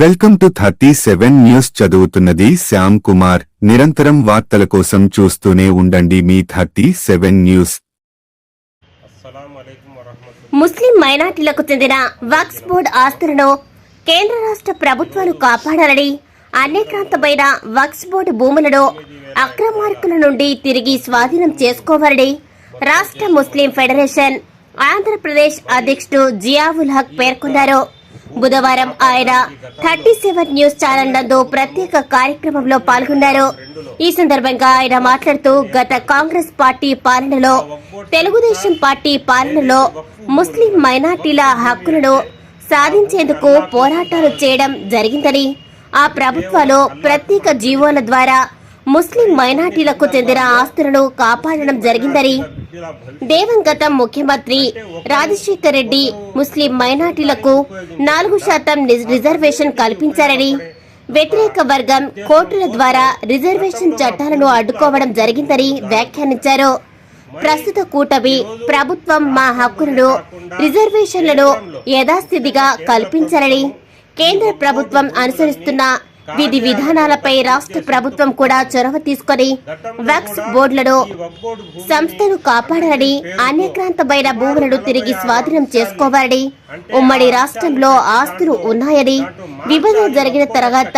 Welcome to thirty seven news చదువుతున్నది శ్యామ్ కుమార్. నిరంతరం వార్తల కోసం చూస్తూనే ఉండండి మీ థర్టీ సెవెన్ న్యూస్. ముస్లిం మైనార్టీలకు చెందిన వక్స్ బోర్డు ఆస్తులను కేంద్ర రాష్ట్ర ప్రభుత్వాలు కాపాడాలని అన్యక్రాంతమైన వక్స్ బోర్డు భూములను అక్రమార్కుల నుండి తిరిగి స్వాధీనం చేసుకోవాలని రాష్ట్ర ముస్లిం ఫెడరేషన్ ఆంధ్రప్రదేశ్ అధ్యక్షుడు జియావుల్ హక్ పేర్కొన్నారు. బుధవారం ఆయన థర్టీ సెవెన్ న్యూస్ ఛానల్ నందు ప్రత్యేక కార్యక్రమంలో పాల్గొన్నారు. ఈ సందర్భంగా ఆయన మాట్లాడుతూ గత కాంగ్రెస్ పార్టీ పాలనలో తెలుగుదేశం పార్టీ పాలనలో ముస్లిం మైనార్టీల హక్కులను సాధించేందుకు పోరాటాలు చేయడం జరిగిందని ఆ ప్రభుత్వాలు ప్రత్యేక జీవోల ద్వారా ముస్లిం మైనార్టీలకు చెందిన ఆస్తులను కాపాడడం జరిగిందని దేవంగత ముఖ్యమంత్రి రాజశేఖర్ రెడ్డి ముస్లిం మైనార్టీలకు నాలుగు శాతం రిజర్వేషన్ కల్పించారని వ్యతిరేక వర్గం కోర్టుల ద్వారా రిజర్వేషన్ చట్టాలను అడ్డుకోవడం జరిగిందని వ్యాఖ్యానించారు. ప్రస్తుత కూటమి ప్రభుత్వం మా హక్కులను రిజర్వేషన్లను యథాస్థితిగా కల్పించాలని కేంద్ర ప్రభుత్వం అనుసరిస్తున్న విధి విధానాలపై రాష్ట్ర ప్రభుత్వం కూడా చొరవ తీసుకొని వక్స్ బోర్డులను సంస్థను కాపాడాలని అన్యక్రాంతమైన భూములను తిరిగి స్వాధీనం చేసుకోవాలని ఉమ్మడి రాష్ట్రంలో ఆస్తులు ఉన్నాయని విభజన జరిగిన తర్వాత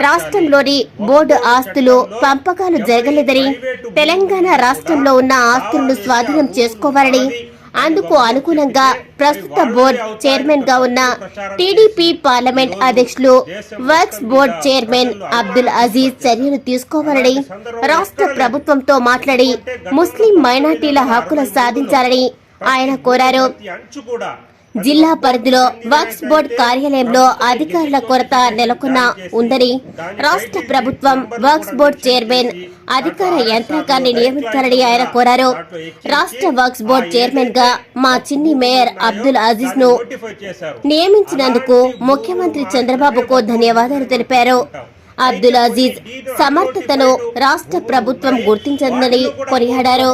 రాష్ట్రంలోని బోర్డు ఆస్తులు పంపకాలు జరగలేదని తెలంగాణ రాష్ట్రంలో ఉన్న ఆస్తులను స్వాధీనం చేసుకోవాలని అందుకు అనుగుణంగా ప్రస్తుత బోర్డు చైర్మన్గా ఉన్న టీడీపీ పార్లమెంట్ అధ్యక్షులు వర్క్స్ బోర్డు చైర్మన్ అబ్దుల్ అజీజ్ చర్యలు తీసుకోవాలని రాష్ట్ర ప్రభుత్వంతో మాట్లాడి ముస్లిం మైనార్టీల హక్కులు సాధించాలని ఆయన కోరారు. జిల్లా పరిధిలో వక్స్ బోర్డు కార్యాలయంలో అధికారుల కొరత నెలకొన్న ఉందని రాష్ట్ర ప్రభుత్వం వక్స్ బోర్డు చైర్మన్ అధికార యంత్రాంగాన్ని నియమించాలని ఆయన కోరారు. రాష్ట్ర వక్స్ బోర్డు చైర్మన్గా మా చిన్ని మేయర్ అబ్దుల్ అజీజ్ను నియమించినందుకు ముఖ్యమంత్రి చంద్రబాబుకు ధన్యవాదాలు తెలిపారు. అబ్దుల్ అజీజ్ సమర్థతను రాష్ట్ర ప్రభుత్వం గుర్తించిందని కొనియాడారు.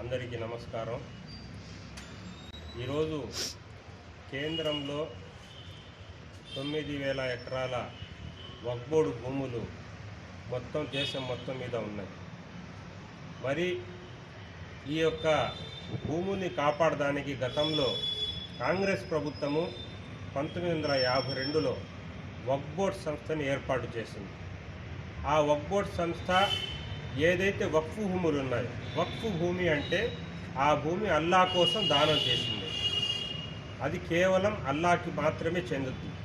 అందరికీ నమస్కారం. ఈరోజు కేంద్రంలో తొమ్మిది వేల ఎకరాల వక్బోడు భూములు మొత్తం దేశం మొత్తం మీద ఉన్నాయి. మరి ఈ యొక్క భూముల్ని కాపాడడానికి గతంలో కాంగ్రెస్ ప్రభుత్వము పంతొమ్మిది వందల యాభై రెండులో వక్బోర్డ్ సంస్థని ఏర్పాటు చేసింది. ఆ వక్బోర్డ్ సంస్థ ఏదైతే వక్ఫ్ భూములు ఉన్నాయో వక్ఫ్ భూమి అంటే ఆ భూమి అల్లా కోసం దానం చేసింది. అది కేవలం అల్లాకి మాత్రమే చెందుతుంది.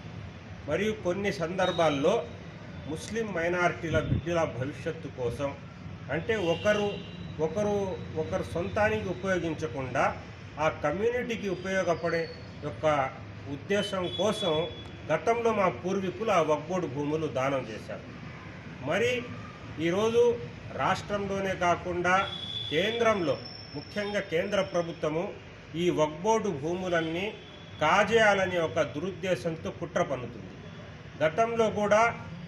మరియు కొన్ని సందర్భాల్లో ముస్లిం మైనారిటీల బిడ్డల భవిష్యత్తు కోసం అంటే ఒకరు ఒకరు ఒకరు సొంతానికి ఉపయోగించకుండా ఆ కమ్యూనిటీకి ఉపయోగపడే యొక్క ఉద్దేశం కోసం గతంలో మా పూర్వీకులు ఆ వక్బోర్డు భూములు దానం చేశారు. మరి ఈరోజు రాష్ట్రంలోనే కాకుండా కేంద్రంలో ముఖ్యంగా కేంద్ర ప్రభుత్వము ఈ వగ్బోర్డు భూములన్నీ కాజేయాలనే ఒక దురుద్దేశంతో కుట్ర పన్నుతుంది. గతంలో కూడా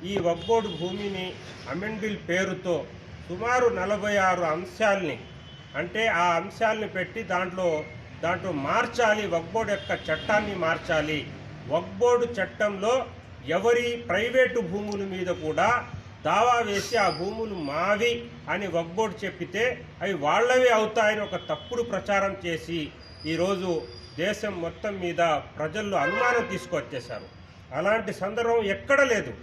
ఈ వగ్బోర్డు భూమిని అమెండ్బిల్ పేరుతో సుమారు నలభై ఆరు అంశాల్ని అంటే ఆ అంశాలని పెట్టి దాంట్లో దాంట్లో మార్చాలి వగ్బోర్డు యొక్క చట్టాన్ని మార్చాలి. వగ్బోర్డు చట్టంలో ఎవరి ప్రైవేటు భూముల మీద కూడా దావా వేసి ఆ భూములు మావి అని వక్బోర్డు చెప్పితే అవి వాళ్ళవే అవుతాయని ఒక తప్పుడు ప్రచారం చేసి ఈరోజు దేశం మొత్తం మీద ప్రజల్లో అనుమానం తీసుకొచ్చేశారు. అలాంటి సందర్భం ఎక్కడ లేదు.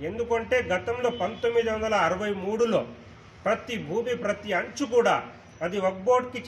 ఎందుకంటే గతంలో పంతొమ్మిది వందల అరవై మూడులో ప్రతి భూమి ప్రతి అంచు కూడా అది వక్బోర్డ్కి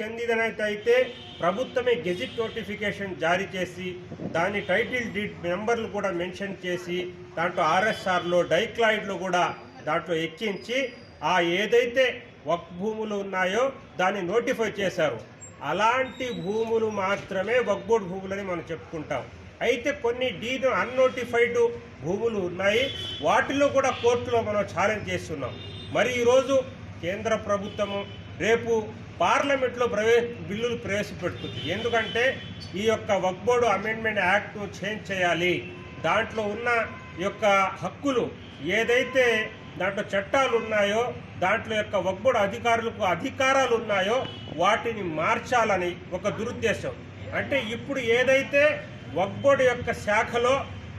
అయితే ప్రభుత్వమే గెజిట్ నోటిఫికేషన్ జారీ చేసి దాని టైటిల్ డీడ్ నెంబర్లు కూడా మెన్షన్ చేసి దాంట్లో ఆర్ఎస్ఆర్లో డైక్లాయిడ్లో కూడా దాంట్లో ఎక్కించి ఆ ఏదైతే వక్ భూములు ఉన్నాయో దాన్ని నోటిఫై చేశారు. అలాంటి భూములు మాత్రమే వక్బోర్డ్ భూములని మనం చెప్పుకుంటాం. అయితే కొన్ని డీను అన్నోటిఫైడ్ భూములు ఉన్నాయి. వాటిలో కూడా కోర్టులో మనం ఛాలెంజ్ చేస్తున్నాం. మరి ఈరోజు కేంద్ర ప్రభుత్వము రేపు పార్లమెంట్లో ప్రవే బిల్లులు ప్రవేశపెడుతుంది. ఎందుకంటే ఈ యొక్క వక్బోర్డు అమెండ్మెంట్ యాక్ట్ను చేంజ్ చేయాలి. దాంట్లో ఉన్న ఈ యొక్క హక్కులు ఏదైతే దాంట్లో చట్టాలు ఉన్నాయో దాంట్లో యొక్క ఒక్కడు అధికారులకు అధికారాలు ఉన్నాయో వాటిని మార్చాలని ఒక దురుద్దేశం. అంటే ఇప్పుడు ఏదైతే ఒక్కడు యొక్క శాఖలో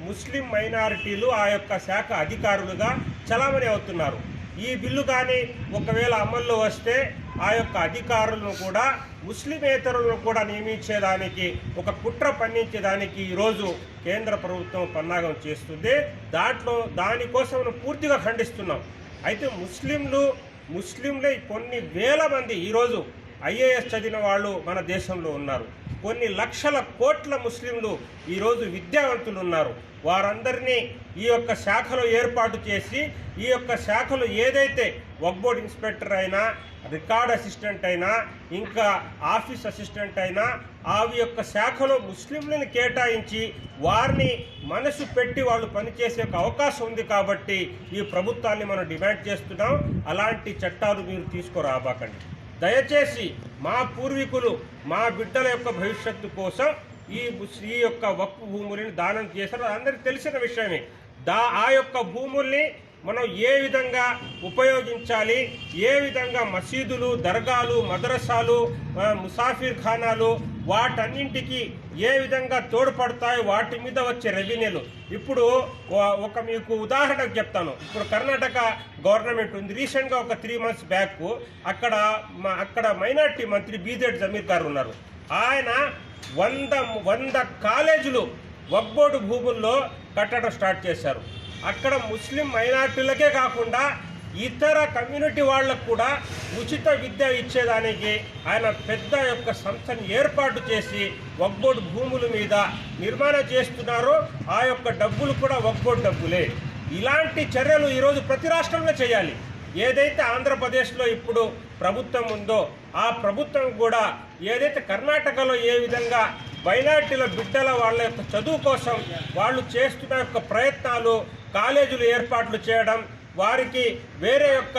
ముస్లిం మైనారిటీలు ఆ యొక్క శాఖ అధికారులుగా చలామణి అవుతున్నారు. ఈ బిల్లు కానీ ఒకవేళ అమల్లో వస్తే ఆ యొక్క అధికారులను కూడా ముస్లిమేతరులను కూడా నియమించేదానికి ఒక కుట్ర పన్నించేదానికి ఈరోజు కేంద్ర ప్రభుత్వం పన్నాగం చేస్తుంది. దాంట్లో దానికోసం మనం పూర్తిగా ఖండిస్తున్నాం. అయితే ముస్లింలు ముస్లింలే కొన్ని వేల మంది ఈరోజు ఐఏఎస్ చదివిన వాళ్ళు మన దేశంలో ఉన్నారు. కొన్ని లక్షల కోట్ల ముస్లింలు ఈరోజు విద్యావంతులు ఉన్నారు. వారందరినీ ఈ యొక్క శాఖలో ఏర్పాటు చేసి ఈ యొక్క శాఖలు ఏదైతే వక్బోర్డ్ ఇన్స్పెక్టర్ అయినా రికార్డ్ అసిస్టెంట్ అయినా ఇంకా ఆఫీస్ అసిస్టెంట్ అయినా ఆవి యొక్క శాఖలో ముస్లింలను కేటాయించి వారిని మనసు పెట్టి వాళ్ళు పనిచేసే ఒక అవకాశం ఉంది కాబట్టి ఈ ప్రభుత్వాన్ని మనం డిమాండ్ చేస్తున్నాం. అలాంటి చట్టాలు మీరు తీసుకురాబాకండి. దయచేసి మా పూర్వీకులు మా బిడ్డల యొక్క భవిష్యత్తు కోసం ఈ ఈ యొక్క వక్ఫ్ భూములను దానం చేశారు. అందరికీ తెలిసిన విషయమే. దా ఆ యొక్క భూముల్ని మనం ఏ విధంగా ఉపయోగించాలి ఏ విధంగా మసీదులు దర్గాలు మదరసాలు ముసాఫిర్ ఖానాలు వాటన్నింటికి ఏ విధంగా తోడ్పడతాయి వాటి మీద వచ్చే రెవెన్యూలు. ఇప్పుడు ఒక మీకు ఉదాహరణకు చెప్తాను. ఇప్పుడు కర్ణాటక గవర్నమెంట్ ఉంది. రీసెంట్గా ఒక త్రీ మంత్స్ బ్యాక్ అక్కడ అక్కడ మైనార్టీ మంత్రి బీజెడ్ జమీర్ గారు ఉన్నారు. ఆయన వంద వంద కాలేజీలు వక్బోర్డు భూముల్లో కట్టడం స్టార్ట్ చేశారు. అక్కడ ముస్లిం మైనార్టీలకే కాకుండా ఇతర కమ్యూనిటీ వాళ్ళకు కూడా ఉచిత విద్య ఇచ్చేదానికి ఆయన పెద్ద యొక్క సంస్థను ఏర్పాటు చేసి వక్బోర్డు భూముల మీద నిర్మాణం చేస్తున్నారు. ఆ యొక్క డబ్బులు కూడా వక్బోర్డు డబ్బులే. ఇలాంటి చర్యలు ఈరోజు ప్రతి రాష్ట్రంలో చేయాలి. ఏదైతే ఆంధ్రప్రదేశ్లో ఇప్పుడు ప్రభుత్వం ఉందో ఆ ప్రభుత్వం కూడా ఏదైతే కర్ణాటకలో ఏ విధంగా మైనార్టీల బిడ్డల వాళ్ళ యొక్క చదువు కోసం వాళ్ళు చేస్తున్న యొక్క ప్రయత్నాలు కాలేజీలు ఏర్పాట్లు చేయడం వారికి వేరే యొక్క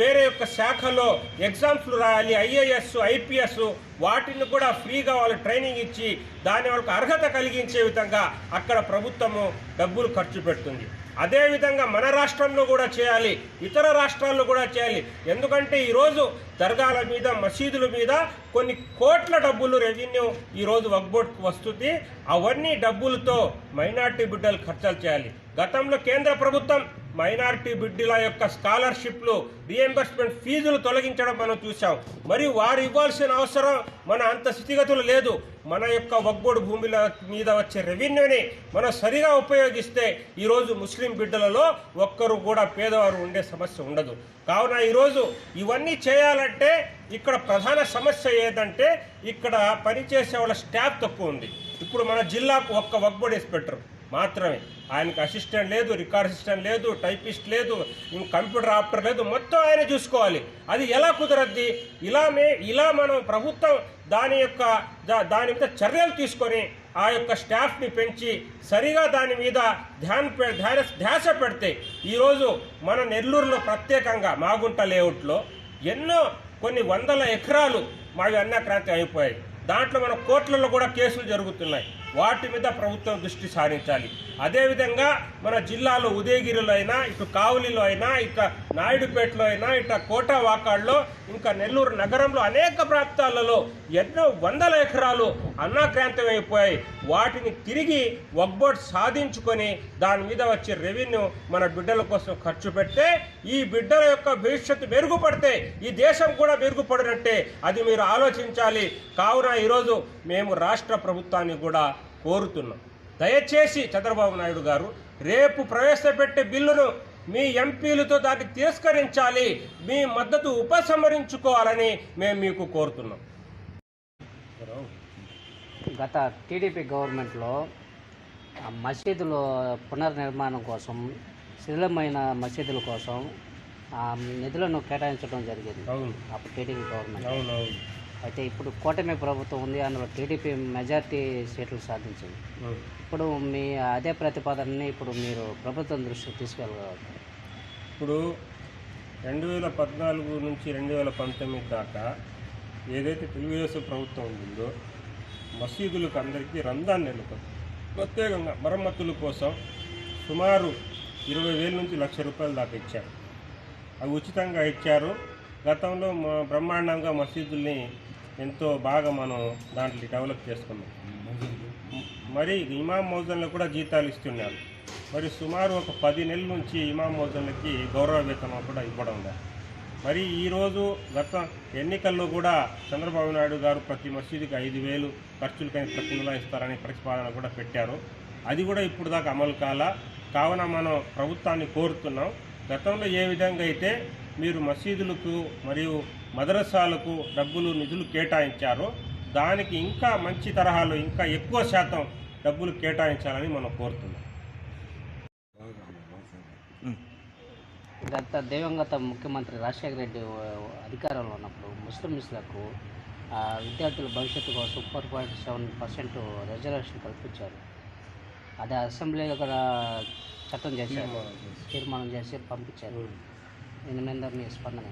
వేరే యొక్క శాఖలో ఎగ్జామ్స్లు రాయాలి ఐఏఎస్ ఐపీఎస్ వాటిని కూడా ఫ్రీగా వాళ్ళు ట్రైనింగ్ ఇచ్చి దాని వాళ్ళకు అర్హత కలిగించే విధంగా అక్కడ ప్రభుత్వము డబ్బులు ఖర్చు పెడుతుంది. అదేవిధంగా మన రాష్ట్రంలో కూడా చేయాలి ఇతర రాష్ట్రాల్లో కూడా చేయాలి. ఎందుకంటే ఈరోజు దర్గాల మీద మసీదుల మీద కొన్ని కోట్ల డబ్బులు రెవెన్యూ ఈరోజు వక్బోర్డ్కి వస్తుంది. అవన్నీ డబ్బులతో మైనార్టీ బిడ్డలు ఖర్చులు చేయాలి. గతంలో కేంద్ర ప్రభుత్వం మైనారిటీ బిడ్డల యొక్క స్కాలర్షిప్లు రియంబర్స్మెంట్ ఫీజులు తొలగించడం మనం చూసాం మరియు వారు ఇవ్వాల్సిన అవసరం మన అంత స్థితిగతులు లేదు. మన యొక్క వగ్బోడు భూముల మీద వచ్చే రెవెన్యూని మనం సరిగా ఉపయోగిస్తే ఈరోజు ముస్లిం బిడ్డలలో ఒక్కరు కూడా పేదవారు ఉండే సమస్య ఉండదు. కావున ఈరోజు ఇవన్నీ చేయాలంటే ఇక్కడ ప్రధాన సమస్య ఏదంటే ఇక్కడ పనిచేసే వాళ్ళ స్టాఫ్ తక్కువ ఉంది. ఇప్పుడు మన జిల్లాకు ఒక్క వగ్బోడు ఇన్స్పెక్టర్ మాత్రమే. ఆయనకు అసిస్టెంట్ లేదు రికార్డ్ అసిస్టెంట్ లేదు టైపిస్ట్ లేదు కంప్యూటర్ ఆపరేటర్ లేదు మొత్తం ఆయన చూసుకోవాలి. అది ఎలా కుదరద్ది? ఇలా మే ఇలా మనం ప్రభుత్వం దాని యొక్క దా- దాని మీద చర్యలు తీసుకొని ఆ యొక్క స్టాఫ్ని పెంచి సరిగా దాని మీద ధ్యాన పె- ధ్యాన ధ్యాస పెడితే ఈరోజు మన నెల్లూరులో ప్రత్యేకంగా మాగుంట లేఅవుట్లో ఎన్నో కొన్ని వందల ఎకరాలు మావి అన్యాక్రాంతి అయిపోయాయి. దాంట్లో మన కోర్టులలో కూడా కేసులు జరుగుతున్నాయి. వాటి మీద ప్రభుత్వం దృష్టి సారించాలి. అదేవిధంగా మన జిల్లాలో ఉదయగిరిలో అయినా ఇటు కావులిలో అయినా ఇక నాయుడుపేటలో అయినా ఇట కోట వాకాడులో ఇంకా నెల్లూరు నగరంలో అనేక ప్రాంతాలలో ఎన్నో వందల ఎకరాలు అన్నాక్రాంతమైపోయాయి. వాటిని తిరిగి వగ్బోట్ సాధించుకొని దాని మీద వచ్చే రెవెన్యూ మన బిడ్డల కోసం ఖర్చు పెడితే ఈ బిడ్డల యొక్క భవిష్యత్తు మెరుగుపడితే ఈ దేశం కూడా మెరుగుపడినట్టే అది మీరు ఆలోచించాలి. కావున ఈరోజు మేము రాష్ట్ర ప్రభుత్వాన్ని కూడా కోరుతున్నాం. దయచేసి చంద్రబాబు నాయుడు గారు రేపు ప్రవేశపెట్టే బిల్లును మీ ఎంపీలతో దాన్ని తిరస్కరించాలి. మీ మద్దతు ఉపసంహరించుకోవాలని మేము మీకు కోరుతున్నాం. గత టీడీపీ గవర్నమెంట్లో ఆ మసీదుల పునర్నిర్మాణం కోసం శిథిలమైన మసీదుల కోసం ఆ నిధులను కేటాయించడం జరిగింది. అప్పుడు టీడీపీ గవర్నమెంట్. అయితే ఇప్పుడు కూటమి ప్రభుత్వం ఉంది. అందులో టీడీపీ మెజార్టీ సీట్లు సాధించింది. ఇప్పుడు మీ అదే ప్రతిపాదనని ఇప్పుడు మీరు ప్రభుత్వం దృష్టికి తీసుకెళ్ళగలరు ఇప్పుడు రెండు వేల పద్నాలుగు నుంచి రెండు వేల పంతొమ్మిది దాకా ఏదైతే తెలుగుదేశం ప్రభుత్వం ఉందో మసీదులకు అందరికీ రంజాన్ నెలకు ప్రత్యేకంగా మరమ్మతుల కోసం సుమారు ఇరవై వేల నుంచి లక్ష రూపాయల దాకా ఇచ్చారు. అవి ఉచితంగా ఇచ్చారు. గతంలో మా బ్రహ్మాండంగా మసీదుల్ని ఎంతో బాగా మనం దాంట్లో డెవలప్ చేసుకున్నాం. మరి ఇమాం మౌజన్లో కూడా జీతాలు ఇస్తున్నారు. మరి సుమారు ఒక పది నెలల నుంచి ఇమాం మోజన్లకి గౌరవ వేతనం కూడా ఇవ్వడం లేదు. మరి ఈరోజు గత ఎన్నికల్లో కూడా చంద్రబాబు నాయుడు గారు ప్రతి మసీదుకి ఐదు వేలు ఖర్చులకైన ప్రతినిధులా ఇస్తారని ప్రతిపాదన కూడా పెట్టారు. అది కూడా ఇప్పుడు దాకా అమలు కాల? కావున మనం ప్రభుత్వాన్ని కోరుతున్నాం. గతంలో ఏ విధంగా అయితే మీరు మసీదులకు మరియు మదరసాలకు డబ్బులు నిధులు కేటాయించారో దానికి ఇంకా మంచి తరహాలో ఇంకా ఎక్కువ శాతం డబ్బులు కేటాయించాలని మనం కోరుతున్నాం. గత దేవంగత ముఖ్యమంత్రి రాజశేఖర రెడ్డి అధికారంలో ఉన్నప్పుడు ముస్లిమ్స్లకు ఆ, విద్యార్థుల భవిష్యత్తు కోసం four point seven percent reservation కల్పించారు. అది అసెంబ్లీలో కూడా చట్టం చేశారు తీర్మానం చేసి పంపించారు. దీని మీద మీ స్పందన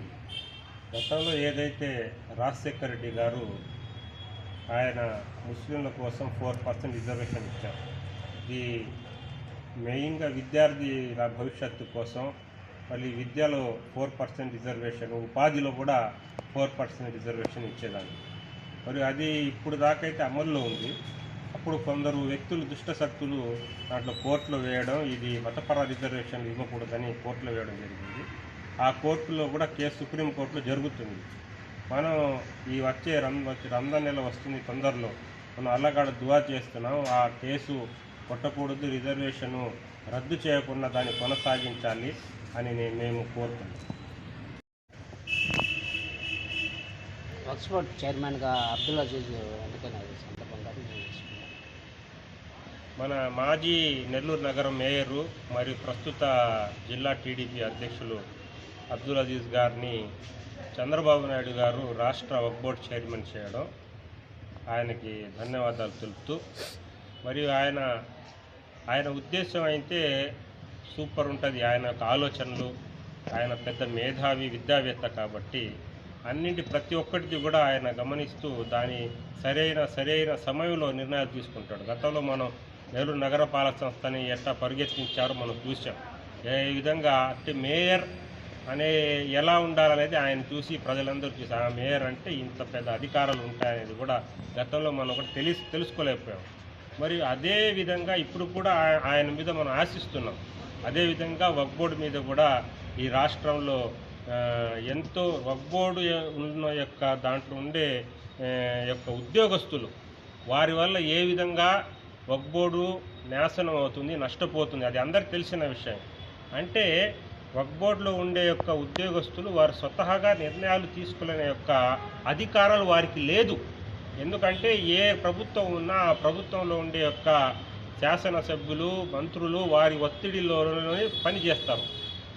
గతంలో ఏదైతే రాజశేఖర రెడ్డి గారు ఆయన ముస్లింల కోసం ఫోర్ పర్సెంట్ రిజర్వేషన్ ఇచ్చారు ఇది మెయిన్గా విద్యార్థి భవిష్యత్తు కోసం మళ్ళీ విద్యలో ఫోర్ పర్సెంట్ రిజర్వేషన్ ఉపాధిలో కూడా ఫోర్ పర్సెంట్ రిజర్వేషన్ ఇచ్చేదాన్ని. మరి అది ఇప్పుడు దాకైతే అమల్లో ఉంది. అప్పుడు కొందరు వ్యక్తులు దుష్ట శక్తులు దాంట్లో కోర్టులో వేయడం ఇది మతపర రిజర్వేషన్ ఇవ్వకూడదని కోర్టులో వేయడం జరిగింది. ఆ కోర్టులో కూడా కేసు సుప్రీంకోర్టులో జరుగుతుంది. మనం ఈ వచ్చే రం వచ్చే రంజాన్ నెల వస్తుంది తొందరలో. మనం అల్లగాడ దువా చేస్తున్నాం. ఆ కేసు కొట్టకూడదు రిజర్వేషను రద్దు చేయకుండా దాన్ని కొనసాగించాలి. అని నేను మేము కోరుతున్నాం ఆక్స్ఫర్డ్ చైర్మన్గా అబ్దుల్ అజీజ్ ఎన్నికైన సందర్భంగా. మన మాజీ నెల్లూరు నగరం మేయరు మరియు ప్రస్తుత జిల్లా టీడీపీ అధ్యక్షులు అబ్దుల్ అజీజ్ గారిని చంద్రబాబు నాయుడు గారు రాష్ట్ర వక్ బోర్డ్ చైర్మన్ చేయడం ఆయనకి ధన్యవాదాలు తెలుపుతూ మరియు ఆయన ఆయన ఉద్దేశం అయితే సూపర్ ఉంటుంది. ఆయన యొక్క ఆలోచనలు ఆయన పెద్ద మేధావి విద్యావేత్త కాబట్టి అన్నింటి ప్రతి ఒక్కటిది కూడా ఆయన గమనిస్తూ దాని సరైన సరైన సమయంలో నిర్ణయాలు తీసుకుంటాడు. గతంలో మనం నెహ్రూ నగరపాలక సంస్థని ఎట్లా పరిగెత్తించారో మనం చూసాం ఏ విధంగా అంటే మేయర్ అనే ఎలా ఉండాలనేది ఆయన చూసి ప్రజలందరూ చూసి ఆ మేయర్ అంటే ఇంత పెద్ద అధికారాలు ఉంటాయనేది కూడా గతంలో మనం కూడా తెలిసి తెలుసుకోలేకపోయాం. మరి అదే విధంగా ఇప్పుడు కూడా ఆయన మీద మనం ఆశిస్తున్నాం. అదేవిధంగా వక్ బోర్డు మీద కూడా ఈ రాష్ట్రంలో ఎంతో వక్ బోర్డు ఉన్న యొక్క దాంట్లో ఉండే యొక్క ఉద్యోగస్తులు వారి వల్ల ఏ విధంగా వక్ బోర్డు నాశనం అవుతుంది నష్టపోతుంది అది అందరికి తెలిసిన విషయం. అంటే వక్ బోర్డులో ఉండే యొక్క ఉద్యోగస్తులు వారు స్వతహాగా నిర్ణయాలు తీసుకునే యొక్క అధికారాలు వారికి లేదు. ఎందుకంటే ఏ ప్రభుత్వం ఉన్నా ఆ ప్రభుత్వంలో ఉండే యొక్క శాసనసభ్యులు మంత్రులు వారి ఒత్తిడిలోనే పనిచేస్తారు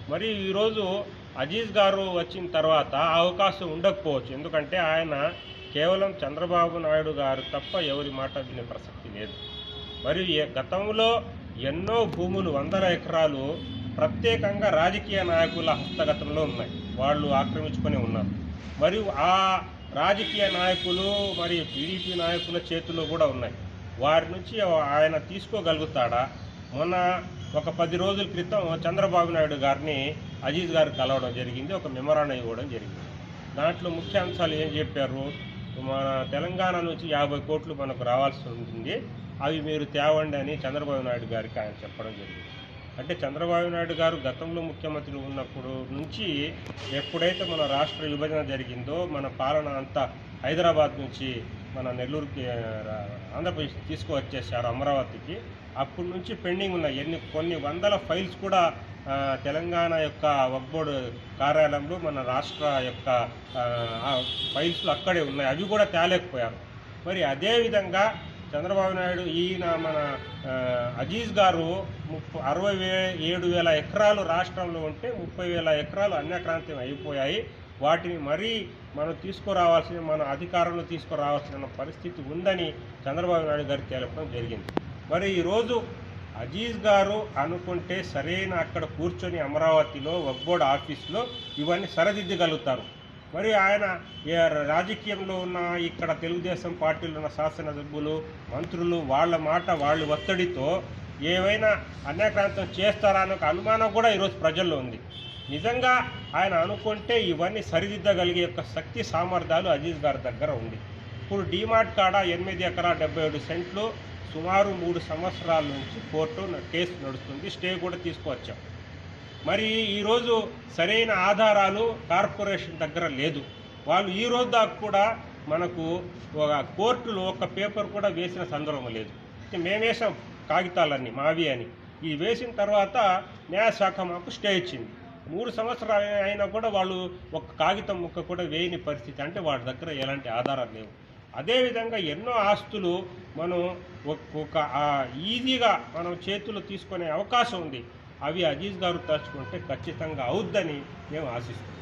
మరి ఈరోజు అజీజ్ గారు వచ్చిన తర్వాత ఆ అవకాశం ఉండకపోవచ్చు. ఎందుకంటే ఆయన కేవలం చంద్రబాబు నాయుడు గారు తప్ప ఎవరి మాట వినే ప్రసక్తి లేదు. మరియు ఏ- గతంలో ఎన్నో భూములు వందల ఎకరాలు ప్రత్యేకంగా రాజకీయ నాయకుల హస్తగతంలో ఉన్నాయి. వాళ్ళు ఆక్రమించుకొని ఉన్నారు. మరియు ఆ రాజకీయ నాయకులు మరియు టీడీపీ నాయకుల చేతుల్లో కూడా ఉన్నాయి. వారి నుంచి ఆయన తీసుకోగలుగుతాడా? మొన్న ఒక పది రోజుల క్రితం చంద్రబాబు నాయుడు గారిని అజీజ్ గారు కలవడం జరిగింది. ఒక మెమరాండం ఇవ్వడం జరిగింది. దాంట్లో ముఖ్య అంశాలు ఏం చెప్పారు? మన తెలంగాణ నుంచి యాభై కోట్లు మనకు రావాల్సి ఉంటుంది. అవి మీరు తేవండి అని చంద్రబాబు నాయుడు గారికి ఆయన చెప్పడం జరిగింది. అంటే చంద్రబాబు నాయుడు గారు గతంలో ముఖ్యమంత్రి ఉన్నప్పుడు నుంచి ఎప్పుడైతే మన రాష్ట్ర విభజన జరిగిందో మన పాలన అంతా హైదరాబాద్ నుంచి మన నెల్లూరుకి ఆంధ్రప్రదేశ్ తీసుకువచ్చేసారు అమరావతికి. అప్పటి నుంచి పెండింగ్ ఉన్నాయి. ఎన్ని కొన్ని వందల ఫైల్స్ కూడా తెలంగాణ యొక్క వక్బోర్డు కార్యాలయంలో మన రాష్ట్ర యొక్క ఫైల్స్లు అక్కడే ఉన్నాయి. అవి కూడా తేలేకపోయారు. మరి అదేవిధంగా చంద్రబాబు నాయుడు ఈయన మన అజీజ్ గారు ముప్ప అరవై వే ఏడు వేల ఎకరాలు రాష్ట్రంలో ఉంటే ముప్పై వేల ఎకరాలు అన్యక్రాంతం అయిపోయాయి. వాటిని మరీ మనం తీసుకురావాల్సిన మన అధికారంలో తీసుకురావాల్సిన పరిస్థితి ఉందని చంద్రబాబు నాయుడు గారు తెలపడం జరిగింది. మరి ఈరోజు అజీజ్ గారు అనుకుంటే సరైన అక్కడ కూర్చొని అమరావతిలో వక్బోర్డ్ ఆఫీస్లో ఇవన్నీ సరిదిద్దగలుగుతారు. మరి ఆయన రాజకీయంలో ఉన్న ఇక్కడ తెలుగుదేశం పార్టీలో ఉన్న శాసనసభ్యులు మంత్రులు వాళ్ళ మాట వాళ్ళ ఒత్తిడితో ఏవైనా అన్యాక్రాంతం చేస్తారా అనే ఒక అనుమానం కూడా ఈరోజు ప్రజల్లో ఉంది. నిజంగా ఆయన అనుకుంటే ఇవన్నీ సరిదిద్దగలిగే యొక్క శక్తి సామర్థ్యాలు అజీజ్ గారి దగ్గర ఉంది. ఇప్పుడు డిమార్ట్ కాడ ఎనిమిది ఎకరా డెబ్బై ఏడు సెంట్లు సుమారు మూడు సంవత్సరాల నుంచి కోర్టు కేసు నడుస్తుంది. స్టే కూడా తీసుకువచ్చాం. మరి ఈరోజు సరైన ఆధారాలు కార్పొరేషన్ దగ్గర లేదు. వాళ్ళు ఈ రోజు దాకా కూడా మనకు ఒక కోర్టులో ఒక పేపర్ కూడా వేసిన సందర్భం లేదు. మేమేసాం కాగితాలన్నీ మావి అని. ఈ వేసిన తర్వాత న్యాయశాఖ మాకు స్టే ఇచ్చింది. మూడు సంవత్సరాలు అయినా కూడా వాళ్ళు ఒక కాగితం ముక్క కూడా వేయని పరిస్థితి. అంటే వాటి దగ్గర ఎలాంటి ఆధారాలు లేవు. అదేవిధంగా ఎన్నో ఆస్తులు మనం ఒక- ఒక ఈజీగా మనం చేతులు తీసుకునే అవకాశం ఉంది. అవి అజీజ్ గారు తలుచుకుంటే ఖచ్చితంగా అవుద్దని మేము ఆశిస్తున్నాం.